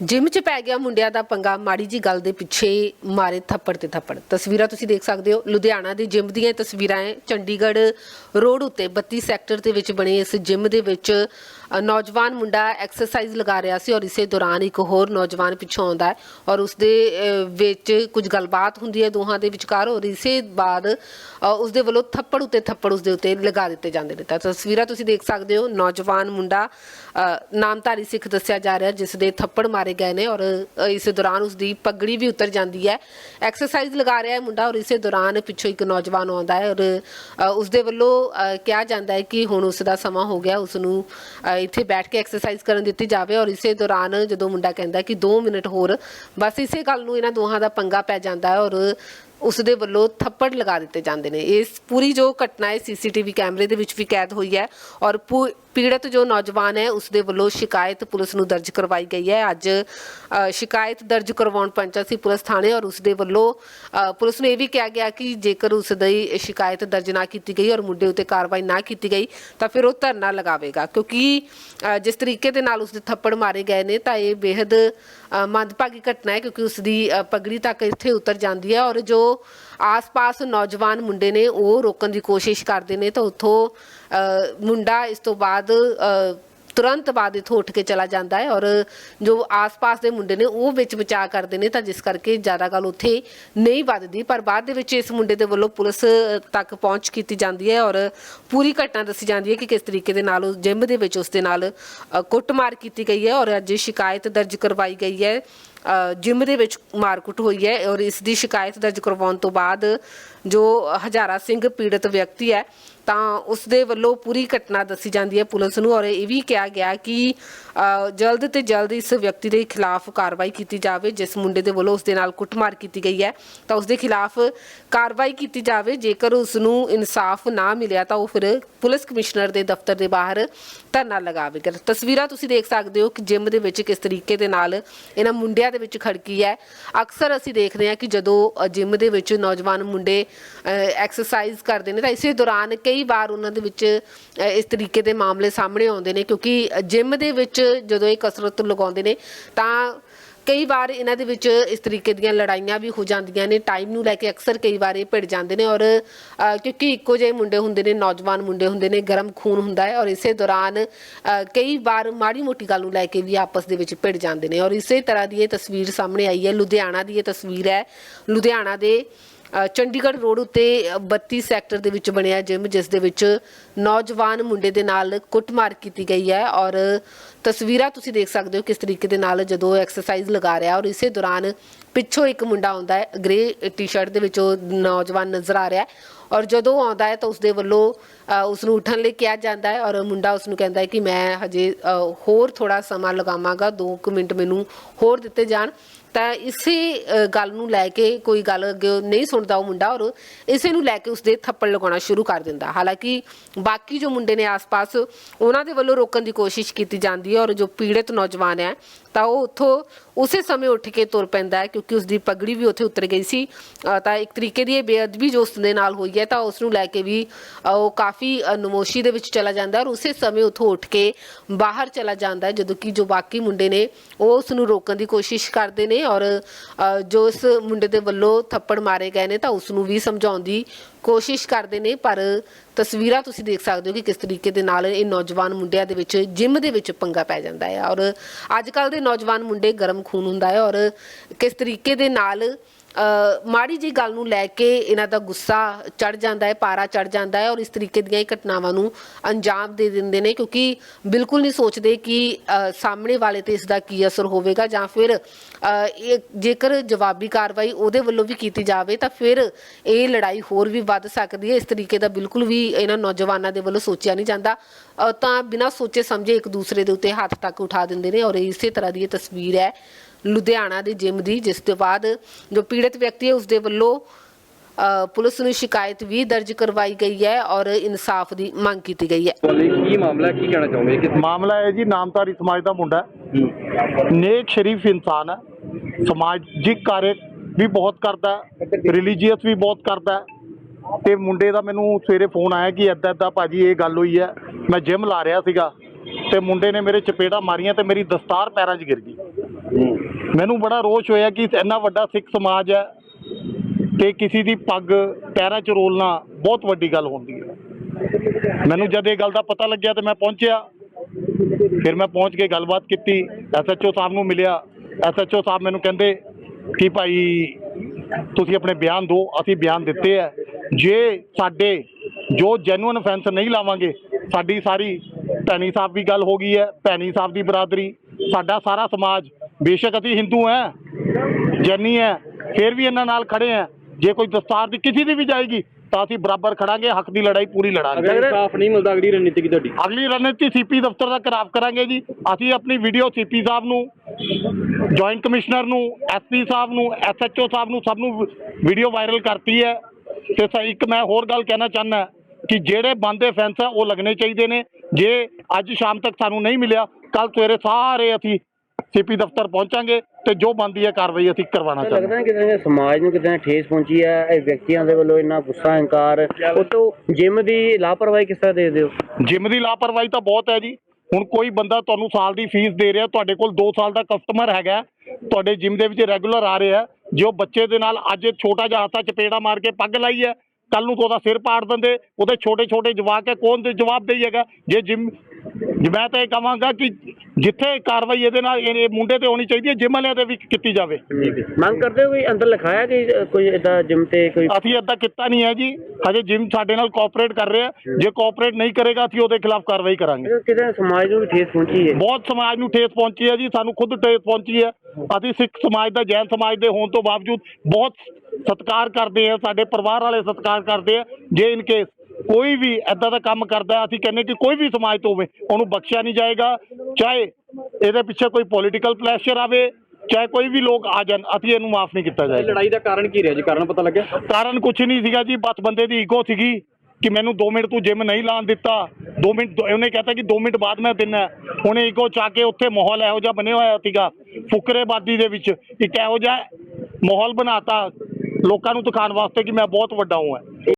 Gym 'ਚ ਪੈ ਗਿਆ ਮੁੰਡਿਆਂ ਦਾ ਪੰਗਾ ਮਾੜੀ ਜੀ ਗੱਲ ਦੇ ਪਿੱਛੇ ਮਾਰੇ ਥੱਪੜ ਤੇ ਥੱਪੜ। ਤਸਵੀਰਾਂ ਤੁਸੀਂ ਦੇਖ ਸਕਦੇ ਹੋ ਲੁਧਿਆਣਾ ਦੀ ਜਿਮ ਦੀਆਂ ਤਸਵੀਰਾਂ ਹੈ ਚੰਡੀਗੜ੍ਹ ਰੋਡ ਉੱਤੇ 32 ਸੈਕਟਰ ਦੇ ਵਿੱਚ ਬਣੇ ਇਸ ਜਿਮ ਦੇ ਵਿੱਚ ਨੌਜਵਾਨ ਮੁੰਡਾ ਐਕਸਰਸਾਈਜ਼ ਲਗਾ ਰਿਹਾ ਸੀ ਔਰ ਇਸੇ ਦੌਰਾਨ ਇੱਕ ਹੋਰ ਨੌਜਵਾਨ ਪਿੱਛੋਂ ਆਉਂਦਾ ਹੈ ਔਰ ਉਸ ਦੇ ਵਿੱਚ ਕੁਝ ਗੱਲਬਾਤ ਹੁੰਦੀ ਹੈ ਦੋਹਾਂ ਦੇ ਵਿਚਕਾਰ ਔਰ ਇਸੇ ਬਾਅਦ ਅ, ਉਸ ਦੇ ਵੱਲੋਂ ਥੱਪੜ ਉੱਤੇ ਥੱਪੜ ਉਸ ਦੇ ਉੱਤੇ ਲਗਾ ਦਿੱਤੇ ਜਾਂਦੇ ਨੇ। ਤਾਂ ਤਸਵੀਰਾਂ ਤੁਸੀਂ ਦੇਖ ਸਕਦੇ ਹੋ ਨੌਜਵਾਨ ਮੁੰਡਾ ਅ, ਨਾਮਧਾਰੀ ਸਿੱਖ ਦੱਸਿਆ ਜਾ ਰਿਹਾ ਜਿਸ ਦੇ ਥੱਪੜ ਮਾਰੇ ਗਏ ਨੇ ਔਰ ਇਸ ਦੌਰਾਨ ਉਸ ਦੀ ਪਗੜੀ ਵੀ ਉਤਰ ਜਾਂਦੀ ਹੈ। ਐਕਸਰਸਾਈਜ਼ ਲਗਾ ਰਿਹਾ ਹੈ ਮੁੰਡਾ ਔਰ ਇਸੇ ਦੌਰਾਨ ਪਿੱਛੋਂ ਇੱਕ ਨੌਜਵਾਨ ਆਉਂਦਾ ਹੈ ਔਰ ਅ, ਉਸ ਦੇ ਵੱਲੋਂ ਅ, ਕਿਹਾ ਜਾਂਦਾ ਹੈ ਕਿ ਹੁਣ ਉਸ ਦਾ ਸਮਾਂ ਹੋ ਗਿਆ ਉਸ ਨੂੰ ਇੱਥੇ ਬੈਠ ਕੇ ਐਕਸਰਸਾਈਜ਼ ਕਰਨ ਦਿੱਤੀ ਜਾਵੇ ਔਰ ਇਸੇ ਦੌਰਾਨ ਜਦੋਂ ਮੁੰਡਾ ਕਹਿੰਦਾ ਕਿ 2 ਮਿੰਟ ਹੋਰ ਬਸ ਇਸੇ ਗੱਲ ਨੂੰ ਇਹਨਾਂ ਦੋਹਾਂ ਦਾ ਪੰਗਾ ਪੈ ਜਾਂਦਾ ਹੈ ਔਰ ਉਸ ਦੇ ਵੱਲੋਂ ਥੱਪੜ ਲਗਾ ਦਿੱਤੇ ਜਾਂਦੇ ਨੇ। ਇਸ ਪੂਰੀ ਜੋ ਘਟਨਾ ਹੈ, ਸੀਸੀਟੀਵੀ ਕੈਮਰੇ ਦੇ ਵਿੱਚ ਵੀ ਕੈਦ ਹੋਈ ਹੈ ਔਰ ਪੂ- ਪੀੜਤ ਜੋ ਨੌਜਵਾਨ ਹੈ ਉਸ ਦੇ ਵੱਲੋਂ ਸ਼ਿਕਾਇਤ ਪੁਲਿਸ ਨੂੰ ਦਰਜ ਕਰਵਾਈ ਗਈ ਹੈ। ਅੱਜ ਸ਼ਿਕਾਇਤ ਦਰਜ ਕਰਵਾਉਣ ਪਹੁੰਚਾ ਸੀ ਪੁਲਿਸ ਥਾਣੇ ਔਰ ਉਸ ਦੇ ਵੱਲੋਂ ਪੁਲਿਸ ਨੂੰ ਇਹ ਵੀ ਕਿਹਾ ਗਿਆ ਕਿ ਜੇਕਰ ਉਸ ਦੀ ਸ਼ਿਕਾਇਤ ਦਰਜ ਨਾ ਕੀਤੀ ਗਈ ਔਰ ਮੁੰਡੇ ਉੱਤੇ ਕਾਰਵਾਈ ਨਾ ਕੀਤੀ ਗਈ, ਤਾਂ ਫਿਰ ਉਹ ਧਰਨਾ ਲਗਾਵੇਗਾ। ਕਿਉਂਕਿ ਜਿਸ ਤਰੀਕੇ ਦੇ ਨਾਲ ਉਸ ਦੇ ਥੱਪੜ ਮਾਰੇ ਗਏ ਨੇ, ਤਾਂ ਇਹ ਬੇहद ਮੰਦਭਾਗੀ ਘਟਨਾ ਹੈ ਕਿਉਂਕਿ ਉਸ ਦੀ ਅ, ਪਗੜੀ ਤੱਕ ਇੱਥੇ ਉਤਰ ਜਾਂਦੀ ਹੈ ਔਰ ਜੋ ਆਸ-ਪਾਸ ਨੌਜਵਾਨ ਮੁੰਡੇ ਨੇ ਉਹ ਰੋਕਣ ਦੀ ਕੋਸ਼ਿਸ਼ ਕਰਦੇ ਨੇ ਤਾਂ ਉੱਥੋਂ ਅ, ਮੁੰਡਾ ਇਸ ਤੋਂ ਬਾਅਦ ਅ, ਤੁਰੰਤ ਬਾਅਦ ਇਥੋਂ ਉੱਠ ਕੇ ਚਲਾ ਜਾਂਦਾ ਹੈ ਔਰ ਜੋ ਆਸ-ਪਾਸ ਦੇ ਮੁੰਡੇ ਨੇ ਉਹ ਵਿੱਚ ਬਚਾਅ ਕਰਦੇ ਨੇ ਤਾਂ ਜਿਸ ਕਰਕੇ ਜ਼ਿਆਦਾ ਗੱਲ ਉੱਥੇ ਨਹੀਂ ਵੱਧਦੀ। ਪਰ ਬਾਅਦ ਦੇ ਵਿੱਚ ਇਸ ਮੁੰਡੇ ਦੇ ਵੱਲੋਂ ਪੁਲਿਸ ਤੱਕ ਪਹੁੰਚ ਕੀਤੀ ਜਾਂਦੀ ਹੈ ਔਰ ਪੂਰੀ ਘਟਨਾ ਦੱਸੀ ਜਾਂਦੀ ਹੈ ਕਿ ਕਿਸ ਤਰੀਕੇ ਦੇ ਨਾਲ ਉਸ ਜਿਮ ਦੇ ਵਿੱਚ ਉਸ ਦੇ ਨਾਲ ਕੁੱਟਮਾਰ ਕੀਤੀ ਗਈ ਹੈ ਔਰ ਅੱਜ ਸ਼ਿਕਾਇਤ ਦਰਜ ਕਰਵਾਈ ਗਈ ਹੈ। ਜਿਮ ਦੇ ਵਿੱਚ ਮਾਰਕੁੱਟ ਹੋਈ ਹੈ ਔਰ ਇਸ ਦੀ ਸ਼ਿਕਾਇਤ ਦਰਜ ਕਰਵਾਉਣ ਤੋਂ ਬਾਅਦ ਜੋ ਹਜ਼ਾਰਾ ਸਿੰਘ ਪੀੜਤ ਵਿਅਕਤੀ ਹੈ, ਤਾਂ ਉਸ ਦੇ ਵੱਲੋਂ ਪੂਰੀ ਘਟਨਾ ਦੱਸੀ ਜਾਂਦੀ ਹੈ ਪੁਲਿਸ ਨੂੰ ਔਰ ਇਹ ਵੀ ਕਿਹਾ ਗਿਆ ਕਿ ਜਲਦ ਤੇ ਜਲਦ ਇਸ ਵਿਅਕਤੀ ਦੇ ਖਿਲਾਫ ਕਾਰਵਾਈ ਕੀਤੀ ਜਾਵੇ, ਜਿਸ ਮੁੰਡੇ ਦੇ ਵੱਲੋਂ ਉਸ ਦੇ ਨਾਲ ਕੁੱਟਮਾਰ ਕੀਤੀ ਗਈ ਹੈ, ਤਾਂ ਉਸ ਦੇ ਖਿਲਾਫ ਕਾਰਵਾਈ ਕੀਤੀ ਜਾਵੇ, ਜੇਕਰ ਉਸ ਨੂੰ ਇਨਸਾਫ ਨਾ ਮਿਲਿਆ ਤਾਂ ਉਹ ਫਿਰ ਪੁਲਿਸ ਕਮਿਸ਼ਨਰ ਦੇ ਦਫ਼ਤਰ ਦੇ ਬਾਹਰ ਧਰਨਾ ਲਗਾਵੇਗਾ। ਤਸਵੀਰਾਂ ਤੁਸੀਂ ਦੇਖ ਸਕਦੇ ਹੋ ਕਿ ਜਿਮ ਦੇ ਵਿੱਚ ਕਿਸ ਤਰੀਕੇ ਦੇ ਨਾਲ ਇਹਨਾਂ ਮੁੰਡਿਆਂ ਦੇ ਵਿੱਚ ਖੜਕੀ ਹੈ। ਅਕਸਰ ਅਸੀਂ ਦੇਖਦੇ ਹਾਂ ਕਿ ਜਦੋਂ ਜਿਮ ਦੇ ਵਿੱਚ ਨੌਜਵਾਨ ਮੁੰਡੇ ਐਕਸਰਸਾਈਜ਼ ਕਰਦੇ ਨੇ ਤਾਂ ਇਸੇ ਦੌਰਾਨ ਕਈ ਵਾਰ ਉਹਨਾਂ ਦੇ ਵਿੱਚ ਇਸ ਤਰੀਕੇ ਦੇ ਮਾਮਲੇ ਸਾਹਮਣੇ ਆਉਂਦੇ ਨੇ ਕਿਉਂਕਿ ਜਿਮ ਦੇ ਵਿੱਚ ਜਦੋਂ ਇਹ ਕਸਰਤ ਲਗਾਉਂਦੇ ਨੇ ਤਾਂ ਕਈ ਵਾਰ ਇਹਨਾਂ ਦੇ ਵਿੱਚ ਇਸ ਤਰੀਕੇ ਦੀਆਂ ਲੜਾਈਆਂ ਵੀ ਹੋ ਜਾਂਦੀਆਂ ਨੇ ਟਾਈਮ ਨੂੰ ਲੈ ਕੇ ਅਕਸਰ ਕਈ ਵਾਰ ਇਹ ਭਿੜ ਜਾਂਦੇ ਨੇ ਔਰ ਕਿਉਂਕਿ ਇੱਕੋ ਜਿਹੇ ਮੁੰਡੇ ਹੁੰਦੇ ਨੇ, ਨੌਜਵਾਨ ਮੁੰਡੇ ਹੁੰਦੇ ਨੇ, ਗਰਮ ਖੂਨ ਹੁੰਦਾ ਹੈ ਔਰ ਇਸੇ ਦੌਰਾਨ ਕਈ ਵਾਰ ਮਾੜੀ ਮੋਟੀ ਗੱਲ ਨੂੰ ਲੈ ਕੇ ਵੀ ਆਪਸ ਦੇ ਵਿੱਚ ਭਿੜ ਜਾਂਦੇ ਨੇ ਔਰ ਇਸੇ ਤਰ੍ਹਾਂ ਦੀ ਇਹ ਤਸਵੀਰ ਸਾਹਮਣੇ ਆਈ ਹੈ, ਲੁਧਿਆਣਾ ਦੀ ਇਹ ਤਸਵੀਰ ਹੈ, ਲੁਧਿਆਣਾ ਦੇ ਚੰਡੀਗੜ੍ਹ ਰੋਡ ਉੱਤੇ 32 ਸੈਕਟਰ ਦੇ ਵਿੱਚ ਬਣਿਆ ਜਿਮ, ਜਿਸ ਦੇ ਵਿੱਚ ਨੌਜਵਾਨ ਮੁੰਡੇ ਦੇ ਨਾਲ ਕੁੱਟਮਾਰ ਕੀਤੀ ਗਈ ਹੈ ਔਰ ਤਸਵੀਰਾਂ ਤੁਸੀਂ ਦੇਖ ਸਕਦੇ ਹੋ ਕਿਸ ਤਰੀਕੇ ਦੇ ਨਾਲ ਜਦੋਂ ਐਕਸਰਸਾਈਜ਼ ਲਗਾ ਰਿਹਾ ਔਰ ਇਸੇ ਦੌਰਾਨ ਪਿੱਛੋਂ ਇੱਕ ਮੁੰਡਾ ਆਉਂਦਾ ਹੈ ਗ੍ਰੇ ਟੀ-ਸ਼ਰਟ ਦੇ ਵਿੱਚ ਉਹ ਨੌਜਵਾਨ ਨਜ਼ਰ ਆ ਰਿਹਾ ਹੈ। ਔਰ ਜਦੋਂ ਉਹ ਆਉਂਦਾ ਹੈ ਤਾਂ ਉਸ ਦੇ ਵੱਲੋਂ ਅ, ਉਸ ਨੂੰ ਉੱਠਣ ਲਈ ਕਿਹਾ ਜਾਂਦਾ ਹੈ ਔਰ ਮੁੰਡਾ ਉਸ ਨੂੰ ਕਹਿੰਦਾ ਹੈ ਕਿ ਮੈਂ ਹਜੇ ਹੋਰ ਥੋੜਾ ਸਮਾਂ ਲਗਾਵਾਂਗਾ 2 ਮਿੰਟ ਮੈਨੂੰ ਹੋਰ ਦਿੱਤੇ ਜਾਣ। ਤਾਂ ਇਸੇ ਗੱਲ ਨੂੰ ਲੈ ਕੇ ਕੋਈ ਗੱਲ ਅੱਗੇ ਨਹੀਂ ਸੁਣਦਾ ਉਹ ਮੁੰਡਾ ਔਰ ਇਸੇ ਨੂੰ ਲੈ ਕੇ ਉਸਦੇ ਥੱਪੜ ਲਗਾਉਣਾ ਸ਼ੁਰੂ ਕਰ ਦਿੰਦਾ। ਹਾਲਾਂਕਿ ਬਾਕੀ ਜੋ ਮੁੰਡੇ ਨੇ ਆਸ-ਪਾਸ ਉਹਨਾਂ ਦੇ ਵੱਲੋਂ ਰੋਕਣ ਦੀ ਕੋਸ਼ਿਸ਼ ਕੀਤੀ ਜਾਂਦੀ ਹੈ ਔਰ ਜੋ ਪੀੜਤ ਨੌਜਵਾਨ ਹੈ ਤਾਂ ਉਹ ਉੱਥੋਂ ਉਸੇ ਸਮੇਂ ਉੱਠ ਕੇ ਤੁਰ ਪੈਂਦਾ ਹੈ ਕਿਉਂਕਿ ਉਸਦੀ ਪਗੜੀ ਵੀ ਉੱਥੇ ਉਤਰ ਗਈ ਸੀ। ਤਾਂ ਇੱਕ ਤਰੀਕੇ ਦੀ ਇਹ ਬੇਅਦਬੀ ਜੋ ਉਸ ਦੇ ਨਾਲ ਹੋਈ ਹੈ ਤਾਂ ਉਸ ਨੂੰ ਲੈ ਕੇ ਵੀ ਉਹ ਕਾਫੀ ਨਮੋਸ਼ੀ ਦੇ ਵਿੱਚ ਚਲਾ ਜਾਂਦਾ ਔਰ ਉਸੇ ਸਮੇਂ ਉੱਥੋਂ ਉੱਠ ਕੇ ਬਾਹਰ ਚਲਾ ਜਾਂਦਾ ਜਦੋਂ ਕਿ ਜੋ ਬਾਕੀ ਮੁੰਡੇ ਨੇ, ਉਹ ਉਸ ਨੂੰ ਰੋਕਣ ਦੀ ਕੋਸ਼ਿਸ਼ ਕਰਦੇ ਨੇ ਔਰ ਜੋ ਉਸ ਮੁੰਡੇ ਦੇ ਵੱਲੋਂ ਥੱਪੜ ਮਾਰੇ ਗਏ ਨੇ ਤਾਂ ਉਸ ਨੂੰ ਵੀ ਸਮਝਾਉਣ ਦੀ ਕੋਸ਼ਿਸ਼ ਕਰਦੇ ਨੇ, ਪਰ ਤਸਵੀਰਾਂ ਤੁਸੀਂ ਦੇਖ ਸਕਦੇ ਹੋ ਕਿ ਕਿਸ ਤਰੀਕੇ ਦੇ ਨਾਲ ਇਹ ਨੌਜਵਾਨ ਮੁੰਡਿਆਂ ਦੇ ਵਿੱਚ, ਜਿਮ ਦੇ ਵਿੱਚ ਪੰਗਾ ਪੈ ਜਾਂਦਾ ਹੈ ਔਰ ਅੱਜ ਕੱਲ ਦੇ ਨੌਜਵਾਨ ਮੁੰਡੇ ਗਰਮ ਖੂਨ ਹੁੰਦਾ ਹੈ ਔਰ ਕਿਸ ਤਰੀਕੇ ਦੇ ਨਾਲ ਮਾੜੀ ਜੀ ਗੱਲ ਨੂੰ ਲੈ ਕੇ ਇਹਨਾਂ ਦਾ ਗੁੱਸਾ ਚੜ ਜਾਂਦਾ ਹੈ, ਪਾਰਾ ਚੜ ਜਾਂਦਾ ਹੈ ਔਰ ਇਸ ਤਰੀਕੇ ਦੀਆਂ ਹੀ ਘਟਨਾਵਾਂ ਨੂੰ ਅੰਜਾਮ ਦੇ ਦਿੰਦੇ ਨੇ ਕਿਉਂਕਿ ਬਿਲਕੁਲ ਨਹੀਂ ਸੋਚਦੇ ਕਿ ਸਾਹਮਣੇ ਵਾਲੇ ਤੇ ਇਸ ਦਾ ਕੀ ਅਸਰ ਹੋਵੇਗਾ ਜਾਂ ਫਿਰ ਇਹ ਜੇਕਰ ਜਵਾਬੀ ਕਾਰਵਾਈ ਉਹਦੇ ਵੱਲੋਂ ਵੀ ਕੀਤੀ ਜਾਵੇ ਤਾਂ ਫਿਰ ਇਹ ਲੜਾਈ ਹੋਰ ਵੀ ਵੱਧ ਸਕਦੀ ਹੈ। ਇਸ ਤਰੀਕੇ ਦਾ ਬਿਲਕੁਲ ਵੀ ਇਹਨਾਂ ਨੌਜਵਾਨਾਂ ਦੇ ਵੱਲੋਂ ਸੋਚਿਆ ਨਹੀਂ ਜਾਂਦਾ। ਤਾਂ ਬਿਨਾਂ ਸੋਚੇ ਸਮਝੇ ਇੱਕ ਦੂਸਰੇ ਦੇ ਉੱਤੇ ਹੱਥ ਤੱਕ ਉਠਾ ਦਿੰਦੇ ਨੇ ਔਰ ਇਸੇ ਤਰ੍ਹਾਂ ਦੀ ਇਹ ਤਸਵੀਰ ਹੈ। ਲੁਧਿਆਣਾ ਦੇ ਜਿਮ ਦੀ ਜਿਸ ਤੋਂ ਬਾਅਦ ਜੋ ਪੀੜਤ ਵਿਅਕਤੀ ਹੈ ਉਸ ਦੇ ਵੱਲੋਂ ਪੁਲਿਸ ਨੂੰ ਸ਼ਿਕਾਇਤ ਵੀ ਦਰਜ ਕਰਵਾਈ ਗਈ ਹੈ ਔਰ ਇਨਸਾਫ ਦੀ ਮੰਗ ਕੀਤੀ ਗਈ ਹੈ। ਕੀ ਮਾਮਲਾ? ਕੀ ਕਹਿਣਾ ਚਾਹੋਗੇ? ਕਿ ਮਾਮਲਾ ਹੈ ਜੀ ਨਾਮਧਾਰੀ ਸਮਾਜ ਦਾ ਮੁੰਡਾ ਹੈ। ਨੇਕ ਸ਼ਰੀਫ ਇਨਸਾਨ ਹੈ। ਸਮਾਜਿਕ ਕਾਰਜ ਵੀ ਬਹੁਤ ਕਰਦਾ ਹੈ। ਰਿਲੀਜੀਅਸ ਵੀ ਬਹੁਤ ਕਰਦਾ ਹੈ। ਤੇ ਮੁੰਡੇ ਦਾ ਮੈਨੂੰ ਸਵੇਰੇ ਫੋਨ ਆਇਆ ਕਿ ਏਦਾਂ ਏਦਾਂ ਭਾਜੀ ਇਹ ਗੱਲ ਹੋਈ ਹੈ। ਮੈਂ ਜਿਮ ਲਾ ਰਿਹਾ ਸੀਗਾ। ਤੇ ਮੁੰਡੇ ਨੇ ਮੇਰੇ ਚਪੇੜਾ ਮਾਰੀਆਂ ਤੇ ਮੇਰੀ ਦਸਤਾਰ ਪੈਰਾਂ 'ਚ ਗਿਰ ਗਈ। ਮੈਨੂੰ ਬੜਾ ਰੋਸ਼ ਹੋਇਆ ਕਿ ਇੰਨਾ ਵੱਡਾ ਸਿੱਖ ਸਮਾਜ ਹੈ ਤੇ ਕਿਸੇ ਦੀ ਪੱਗ ਪੈਰਾਂ 'ਚ ਰੋਲਣਾ ਬਹੁਤ ਵੱਡੀ ਗੱਲ ਹੁੰਦੀ ਹੈ। ਮੈਨੂੰ ਜਦ ਇਹ ਗੱਲ ਦਾ ਪਤਾ ਲੱਗਿਆ ਤੇ ਮੈਂ ਪਹੁੰਚਿਆ। ਫਿਰ ਮੈਂ ਪਹੁੰਚ ਕੇ ਗੱਲਬਾਤ ਕੀਤੀ। ਐਸਐਚਓ ਸਾਹਿਬ ਨੂੰ ਮਿਲਿਆ। ਐਸਐਚਓ ਸਾਹਿਬ ਮੈਨੂੰ ਕਹਿੰਦੇ ਕਿ ਭਾਈ ਤੁਸੀਂ ਆਪਣੇ ਬਿਆਨ ਦਿਓ, ਅਸੀਂ ਬਿਆਨ ਦਿੱਤੇ ਆ ਜੇ ਸਾਡੇ ਜੋ ਜੈਨੂਇਨ ਫੈਂਸ ਨਹੀਂ ਲਾਵਾਂਗੇ, ਸਾਡੀ ਸਾਰੀ ਭੈਣੀ ਸਾਹਿਬ ਦੀ ਗੱਲ ਹੋ ਗਈ ਹੈ, ਭੈਣੀ ਸਾਹਿਬ ਦੀ ਬਰਾਦਰੀ, ਸਾਡਾ ਸਾਰਾ ਸਮਾਜ ਬੇਸ਼ੱਕ ਅਸੀਂ ਹਿੰਦੂ ਹੈ ਜੈਨੀ ਹੈ ਫਿਰ ਵੀ ਇਹਨਾਂ ਨਾਲ ਖੜੇ ਆ ਜੇ ਕੋਈ ਦਸਤਾਰ ਦੀ ਕਿਸੇ ਦੀ ਵੀ ਜਾਏਗੀ ਤਾਂ ਅਸੀਂ ਬਰਾਬਰ ਖੜਾਂਗੇ ਹੱਕ ਦੀ ਲੜਾਈ ਪੂਰੀ ਲੜਾਂਗੇ। ਅਗਰ ਇਨਸਾਫ ਨਹੀਂ ਮਿਲਦਾ ਅਗਲੀ ਰਣਨੀਤੀ ਕੀ ਤੁਹਾਡੀ? ਅਗਲੀ ਰਣਨੀਤੀ ਸੀਪੀ ਦਫ਼ਤਰ ਦਾ ਖਰਾਬ ਕਰਾਂਗੇ ਜੀ। ਅਸੀਂ ਆਪਣੀ ਵੀਡੀਓ ਸੀਪੀ ਸਾਹਿਬ ਨੂੰ ਜੁਆਇੰਟ ਕਮਿਸ਼ਨਰ ਨੂੰ ਐਸਪੀ ਸਾਹਿਬ ਨੂੰ ਐਸਐਚਓ ਸਾਹਿਬ ਨੂੰ ਸਭ ਨੂੰ ਵੀਡੀਓ ਵਾਇਰਲ ਕਰਤੀ ਹੈ ਤੇ ਸ- ਇੱਕ ਮੈਂ ਹੋਰ ਗੱਲ ਕਹਿਣਾ ਚਾਹੁੰਦਾ ਕਿ ਜਿਹੜੇ ਬੰਦੇ ਫੈਂਸ ਆ ਉਹ ਲੱਗਣੇ ਚਾਹੀਦੇ ਨੇ। ਜੇ ਅੱਜ ਸ਼ਾਮ ਤੱਕ ਸਾਨੂੰ ਨਹੀਂ ਮਿਲਿਆ ਕੱਲ ਸਵੇਰੇ ਸਾਰੇ ਅਸੀਂ ਸੀਪੀ ਦਫ਼ਤਰ ਪਹੁੰਚਾਂਗੇ ਤੇ ਜੋ ਬੰਦੀ ਹੈ ਕਾਰਵਾਈ ਅਸੀਂ ਕਰਵਾਉਣਾ ਚਾਹੁੰਦੇ ਲੱਗਦਾ ਕਿਤੇ ਸਮਾਜ ਨੂੰ ਕਿਤੇ ਠੇਸ ਪਹੁੰਚੀ ਹੈ ਇਹ ਵਿਅਕਤੀਆਂ ਦੇ ਵੱਲੋਂ ਇੰਨਾ ਗੁੱਸਾ ਹੰਕਾਰ ਉਹ ਤੋਂ ਜਿਮ ਦੀ ਲਾਪਰਵਾਹੀ ਕਿਸ ਤਰ੍ਹਾਂ ਦੇਖਦੇ ਹੋ? ਜਿਮ ਦੀ ਲਾਪਰਵਾਹੀ ਤਾਂ ਬਹੁਤ ਹੈ ਜੀ। ਹੁਣ ਕੋਈ ਬੰਦਾ ਤੁਹਾਨੂੰ ਸਾਲ ਦੀ ਫੀਸ ਦੇ ਰਿਹਾ ਤੁਹਾਡੇ ਕੋਲ 2 ਸਾਲ ਦਾ ਕਸਟਮਰ ਹੈਗਾ ਤੁਹਾਡੇ ਜਿਮ ਦੇ ਵਿੱਚ ਰੈਗੂਲਰ ਆ ਰਿਹਾ ਜੇ ਬੱਚੇ ਦੇ ਨਾਲ ਅੱਜ ਛੋਟਾ ਜਿਹਾ ਹੱਥਾ ਚਪੇੜਾ ਮਾਰ ਕੇ ਪੱਗ ਲਾਈ ਹੈ ਕੱਲ ਨੂੰ ਉਹਦਾ ਸਿਰ ਪਾੜ ਦਿੰਦੇ ਉਹਦੇ ਛੋਟੇ ਛੋਟੇ ਜਵਾਕ ਹੈ ਕੌਣ ਦੇ ਜਵਾਬ ਦੇਈਏਗਾ ਜੇ ਜਿਮ ਮੈਂ ਤਾਂ ਇਹ ਕਹਾਂਗਾ ਕਿ ਜਿੱਥੇ ਕਾਰਵਾਈ ਇਹਦੇ ਨਾਲ ਇਹ ਮੁੰਡੇ ਤੇ ਹੋਣੀ ਚਾਹੀਦੀ ਹੈ ਜਿਮ ਵਾਲਿਆਂ ਦੇ ਵੀ ਕੀਤੀ ਜਾਵੇ। ਮੰਗ ਕਰਦੇ ਹੋ ਕੋਈ ਅੰਦਰ ਲਿਖਾਇਆ ਕਿ ਕੋਈ ਇਦਾਂ ਜਿਮ ਤੇ ਕੋਈ ਅਸੀਂ ਏਦਾਂ ਕੀਤਾ ਨਹੀਂ ਹੈ ਜੀ। ਹਜੇ ਜਿਮ ਸਾਡੇ ਨਾਲ ਕੋਆਪਰੇਟ ਕਰ ਰਿਹਾ ਜੇ ਕੋਆਪਰੇਟ ਨਹੀਂ ਕਰੇਗਾ ਅਸੀਂ ਉਹਦੇ ਖਿਲਾਫ ਕਾਰਵਾਈ ਕਰਾਂਗੇ। ਕਿਤੇ ਸਮਾਜ ਨੂੰ ਵੀ ਠੇਸ ਪਹੁੰਚੀ ਹੈ? ਬਹੁਤ ਸਮਾਜ ਨੂੰ ਠੇਸ ਪਹੁੰਚੀ ਹੈ ਜੀ ਸਾਨੂੰ ਖੁਦ ਠੇਸ ਪਹੁੰਚੀ ਹੈ। ਅਸੀਂ ਸਿੱਖ ਸਮਾਜ ਦਾ ਜੈਨ ਸਮਾਜ ਦੇ ਹੋਣ ਤੋਂ ਬਾਵਜੂਦ ਬਹੁਤ ਸਤਿਕਾਰ ਕਰਦੇ ਆ ਸਾਡੇ ਪਰਿਵਾਰ ਵਾਲੇ ਸਤਿਕਾਰ ਕਰਦੇ ਆ ਜੇ ਇਨ ਕੇਸ ਕੋਈ ਵੀ ਐਦਾਂ ਦਾ ਕੰਮ ਕਰਦਾ ਅਸੀਂ ਕਹਿੰਦੇ ਕਿ ਕੋਈ ਵੀ ਸਮਾਜ ਤੋਂ ਹੋਵੇ ਉਹਨੂੰ ਬਖਸ਼ਿਆ ਨਹੀਂ ਜਾਏਗਾ। ਚਾਹੇ ਇਹਦੇ ਪਿੱਛੇ ਕੋਈ ਪੋਲੀਟੀਕਲ ਪ੍ਰੈਸ਼ਰ ਆਵੇ ਚਾਹੇ ਕੋਈ ਵੀ ਲੋਕ ਆ ਜਾਣ ਅਸੀਂ ਇਹਨੂੰ ਮਾਫ ਨਹੀਂ ਕੀਤਾ ਜਾਏਗਾ। ਲੜਾਈ ਦਾ ਕਾਰਨ ਕੀ ਰਿਹਾ ਜੀ? ਕਾਰਨ ਪਤਾ ਲੱਗਿਆ? ਕਾਰਨ ਕੁਛ ਨਹੀਂ ਸੀਗਾ ਜੀ ਬਸ ਬੰਦੇ ਦੀ ਈਗੋ ਸੀਗੀ ਕਿ ਮੈਨੂੰ 2 ਮਿੰਟ ਤੂੰ ਜਿਮ ਨਹੀਂ ਲਾਣ ਦਿੱਤਾ। 2 ਮਿੰਟ ਉਹਨੇ ਕਹਤਾ ਕਿ 2 ਮਿੰਟ ਬਾਅਦ ਮੈਂ ਦਿੰਨਾ। ਉਹਨੇ ਈਗੋ ਚਾ ਕੇ ਉੱਥੇ ਮਾਹੌਲ ਇਹੋ ਜਿਹਾ ਬਣਿਆ ਹੋਇਆ ਸੀਗਾ ਫੁਕਰੇਬਾਦੀ ਦੇ ਵਿੱਚ। ਇੱਕ ਇਹੋ ਜਿਹਾ ਮਾਹੌਲ ਬਣਾਤਾ ਲੋਕਾਂ ਨੂੰ ਦਿਖਾਉਣ ਵਾਸਤੇ ਕਿ ਮੈਂ ਬਹੁਤ ਵੱਡਾ ਹਾਂ।